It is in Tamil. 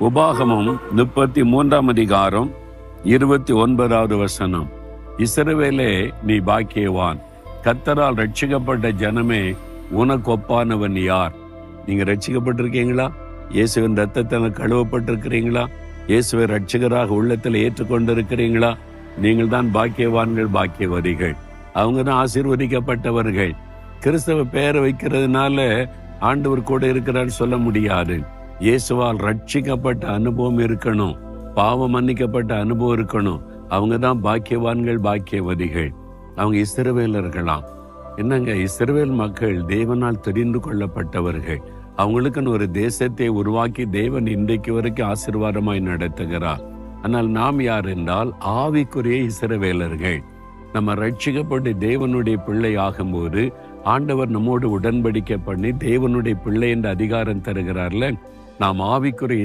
உபாகமம் முப்பத்தி மூன்றாம் அதிகாரம் இருபத்தி ஒன்பதாவது வசனம். இசரவேலே நீ பாக்கியவான். கத்தரால் ரட்சிக்கப்பட்ட ஜனமே உனக்கு ஒப்பானவன் யார்? நீங்க ரட்சிக்கப்பட்டிருக்கீங்களா இயேசுவின் ரத்தத்தில் கழுவப்பட்டிருக்கிறீங்களா? இயேசுவை ரட்சகராக உள்ளத்தில் ஏற்றுக்கொண்டிருக்கிறீங்களா? நீங்கள் தான் பாக்கியவான்கள் பாக்கியவரிகள் அவங்க தான் ஆசீர்வதிக்கப்பட்டவர்கள். கிறிஸ்தவ பெயரை வைக்கிறதுனால ஆண்டவர் கூட இருக்கிறான்னு சொல்ல முடியாது. இயேசுவால் ரட்சிக்கப்பட்ட அனுபவம் இருக்கணும். பாவம் மன்னிக்கப்பட்ட அனுபவம் இருக்கணும். அவங்க தான் பாக்கியவான்கள் பாக்கியவதிகள். அவங்க இஸ்ரவேலர்களாம். என்னங்க இஸ்ரவேல் மக்கள் தேவனால் தெரிந்து கொள்ளப்பட்டவர்கள். அவங்களுக்குன்னு ஒரு தேசத்தை உருவாக்கி தேவன் இன்றைக்கு வரைக்கும் ஆசீர்வாதமாய் நடத்துகிறார். ஆனால் நாம் யார் என்றால் ஆவிக்குரிய இசிறவேலர்கள் நம்ம ரட்சிக்கப்பட்டு தேவனுடைய பிள்ளை ஆகும்போது ஆண்டவர் நம்மோடு உடன்படிக்கை பண்ணி தேவனுடைய பிள்ளை என்ற அதிகாரம் தருகிறார்ல நாம் ஆவிக்குரிய